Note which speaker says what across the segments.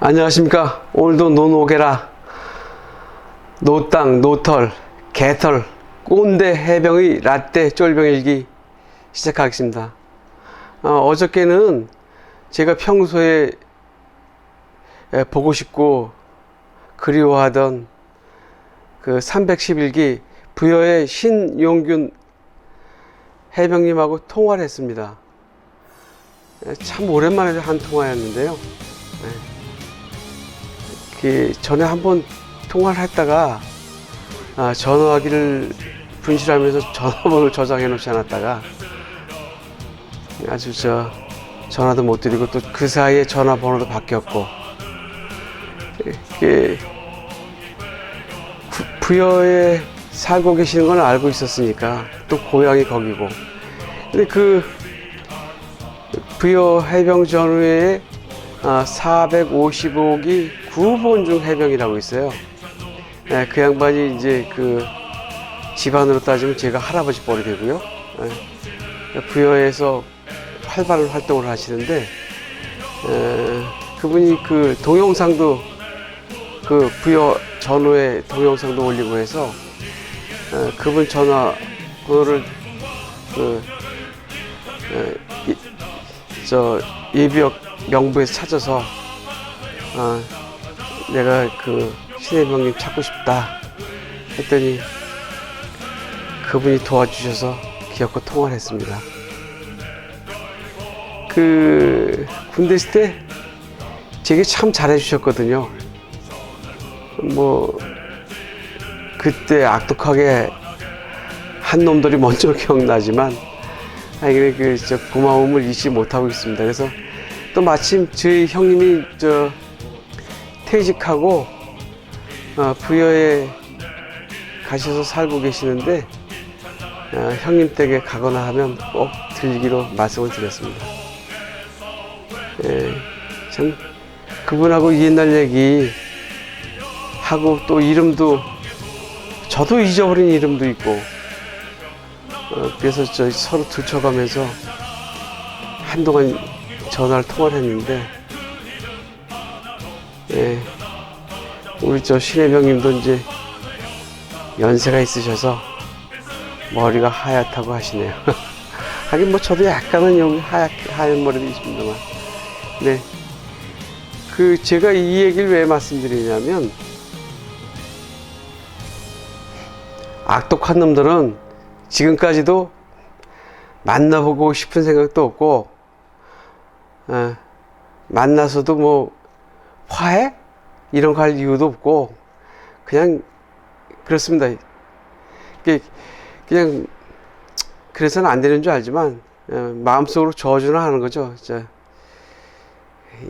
Speaker 1: 안녕하십니까. 오늘도 노노게라. 노땅, 노털, 개털, 꼰대 해병의 라떼 쫄병일기 시작하겠습니다. 어, 저께는 제가 평소에 에, 보고 싶고 그리워하던 그 311기 부여의 신용균 해병님하고 통화를 했습니다. 에, 참 오랜만에 한 통화였는데요. 그 전에 한번 통화를 했다가 아, 전화하기를 분실하면서 전화번호를 저장해 놓지 않았다가 아주 저 전화도 못 드리고 또 그 사이에 전화번호도 바뀌었고 부- 부여에 살고 계시는 건 알고 있었으니까 또 고향이 거기고. 근데 그 부여 해병 전후에 아, 455기 9번 중 해병이라고 있어요. 예, 그 양반이 이제 그 집안으로 따지면 제가 할아버지 뻘이 되고요. 예, 부여에서 활발한 활동을 하시는데 에, 그분이 그 동영상도 그 부여 전후에 동영상도 올리고 해서 에, 그분 전화 번호를 그 에, 이- 저 예비역 명부에서 찾아서 아, 내가 그 신혜병님 찾고 싶다 했더니 그분이 도와주셔서 기어코 통화를 했습니다. 그 군대 있을 때 제게 참 잘해주셨거든요. 뭐 그때 악독하게 한 놈들이 먼저 기억나지만 그래 그저 고마움을 잊지 못하고 있습니다. 그래서 또 마침 저희 형님이 저 퇴직하고 어, 부여에 가셔서 살고 계시는데 어, 형님 댁에 가거나 하면 꼭 들리기로 말씀을 드렸습니다. 예, 참 그분하고 옛날 얘기 하고 또 이름도 저도 잊어버린 이름도 있고 어, 그래서 저 서로 들춰가면서 한동안 전화를 통화를 했는데 예, 우리 저 신혜병님도 이제 연세가 있으셔서 머리가 하얗다고 하시네요. 하긴 뭐 저도 약간은 여기 하얗, 하얀 머리도 있습니다만. 네. 그 제가 이 얘기를 왜 말씀드리냐면 악독한 놈들은 지금까지도 만나보고 싶은 생각도 없고 어, 만나서도 뭐 화해 이런 거 할 이유도 없고 그냥 그렇습니다. 그냥 그래서는 안 되는 줄 알지만 어, 마음속으로 저주를 하는 거죠. 진짜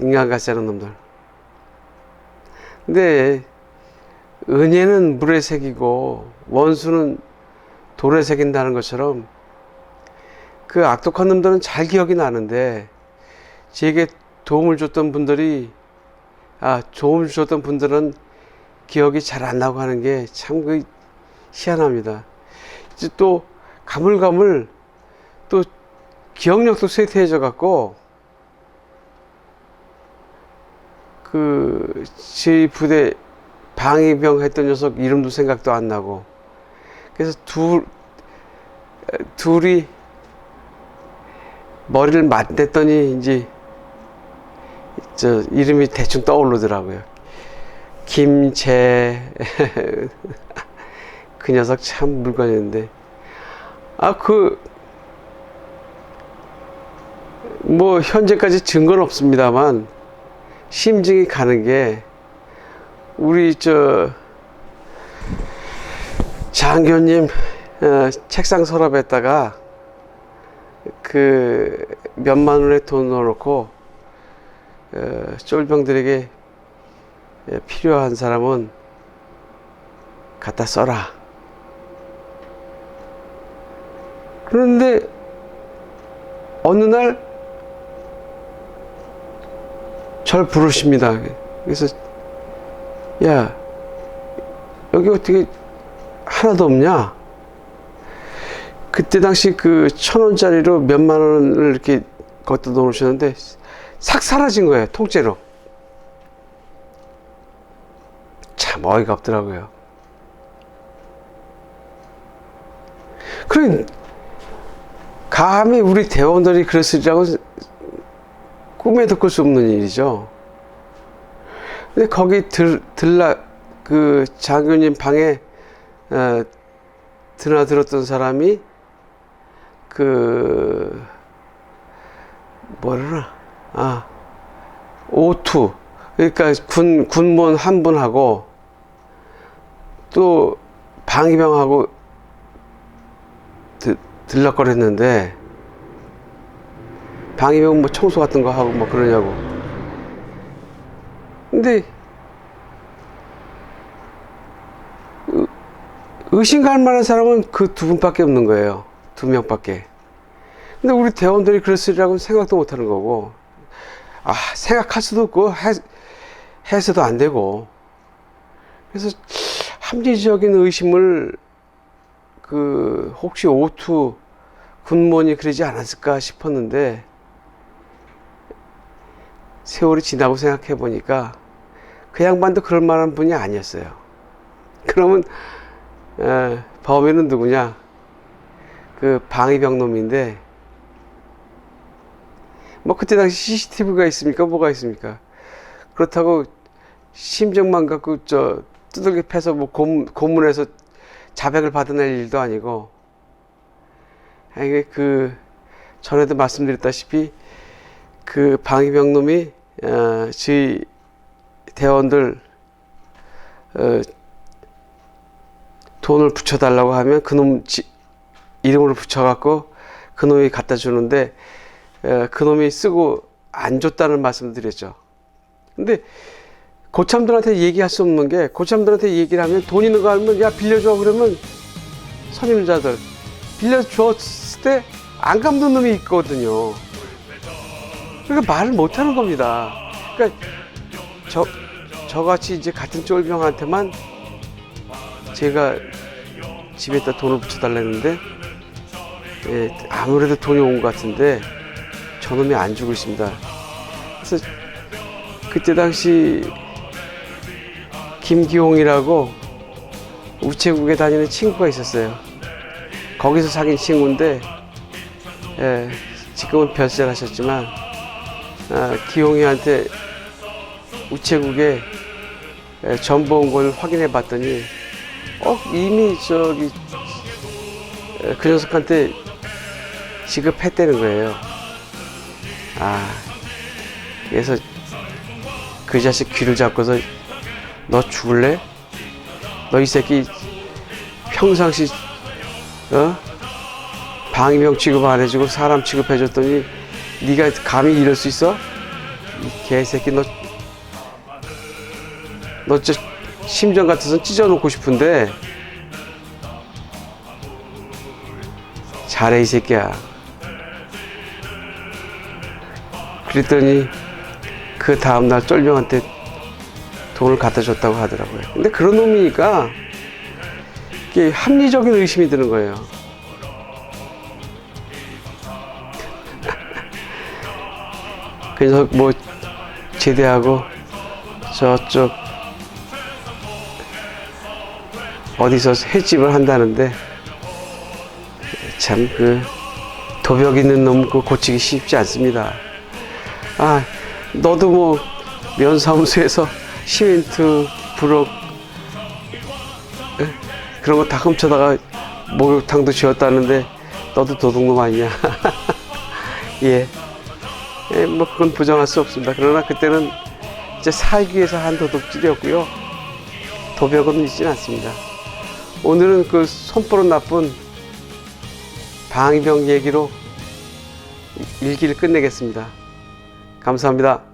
Speaker 1: 인간 같지 않은 놈들. 근데 은혜는 물에 새기고 원수는 돌에 새긴다는 것처럼 그 악독한 놈들은 잘 기억이 나는데 제게 도움을 줬던 분들이 아 도움을 줬던 분들은 기억이 잘 안 나고 하는 게 참 그 희한합니다. 이제 또 가물가물 또 기억력도 쇠퇴해져 갖고 그 저희 부대 방위병 했던 녀석 이름도 생각도 안 나고 그래서 둘 에, 둘이 머리를 맞댔더니 이제 저 이름이 대충 떠오르더라고요. 김재 그 녀석 참 물건이었는데 아그 뭐 현재까지 증거는 없습니다만 심증이 가는 게 우리 저 장교님 어, 책상 서랍에다가 그 몇만 원의 돈 넣어놓고 어, 쫄병들에게 예, 필요한 사람은 갖다 써라. 그런데 어느 날 절 부르십니다. 그래서 야 여기 어떻게 하나도 없냐? 그때 당시 그 천 원짜리로 몇만 원을 이렇게 걷다 놓으셨는데 싹 사라진 거예요 통째로. 참 어이가 없더라고요. 그래, 감히 우리 대원들이 그랬으리라고 꿈에도 꿀 수 없는 일이죠. 근데 거기 들, 들라, 그 장교님 방에, 어, 드나들었던 사람이, 그, 뭐라, 아, 오투. 그러니까 군, 군문 한 분하고, 또 방위병하고 드, 들락거렸는데, 방위병 뭐 청소 같은 거 하고 뭐 그러냐고. 근데 의심 갈 만한 사람은 그 두 분밖에 없는 거예요. 두 명밖에. 근데 우리 대원들이 그랬으리라고 생각도 못 하는 거고. 아, 생각할 수도 없고, 해, 해서도 안 되고. 그래서 합리적인 의심을 그, 혹시 오투 군무원이 그러지 않았을까 싶었는데, 세월이 지나고 생각해 보니까 그 양반도 그럴 만한 분이 아니었어요. 그러면 에, 범인은 누구냐? 그 방위병 놈인데 뭐 그때 당시 CCTV가 있습니까? 뭐가 있습니까? 그렇다고 심정만 갖고 저 두들겨 패서 뭐 고문, 고문해서 자백을 받아낼 일도 아니고 아, 이게 그 전에도 말씀드렸다시피 그 방위병 놈이 어, 저희 대원들 어, 돈을 붙여달라고 하면 그놈 이름으로 붙여갖고 그놈이 갖다 주는데 어, 그놈이 쓰고 안 줬다는 말씀 드렸죠. 근데 고참들한테 얘기할 수 없는 게 고참들한테 얘기를 하면 돈 있는 거 알면 야 빌려줘 그러면 선임자들 빌려줬을 때 안 갚는 놈이 있거든요. 그러니까 말을 못 하는 겁니다. 그러니까 저 저같이 이제 같은 쫄병한테만 제가 집에다 돈을 붙여달라는데 예, 아무래도 돈이 온 것 같은데 저놈이 안 주고 있습니다. 그래서 그때 당시 김기홍이라고 우체국에 다니는 친구가 있었어요. 거기서 사귄 친구인데 예, 지금은 별세를 하셨지만 아, 기용이한테 우체국에 에, 전부 온 걸 확인해 봤더니 어 이미 저기 에, 그 녀석한테 지급했다는 거예요. 아 그래서 그 자식 귀를 잡고서 너 죽을래? 너 이 새끼 평상시 어 방위병 취급 안 해주고 사람 취급해줬더니 네가 감히 이럴 수 있어? 이 개새끼 너, 너 진짜 심정 같아서 찢어놓고 싶은데 잘해 이 새끼야. 그랬더니 그 다음날 쫄병한테 돈을 갖다 줬다고 하더라고요. 근데 그런 놈이니까 이게 합리적인 의심이 드는 거예요. 그래서 뭐 제대하고 저쪽 어디서 횟집을 한다는데 참 그 도벽 있는 놈 그 고치기 쉽지 않습니다. 아 너도 뭐 면사무소에서 시멘트 에? 그런 거 다 훔쳐다가 목욕탕도 지었다는데 너도 도둑놈 아니냐? 예. 예, 뭐 그건 부정할 수 없습니다. 그러나 그때는 이제 살기 위해서 한 도둑질이었고요. 도벽은 있진 않습니다. 오늘은 그 손버릇 나쁜 방위병 얘기로 일기를 끝내겠습니다. 감사합니다.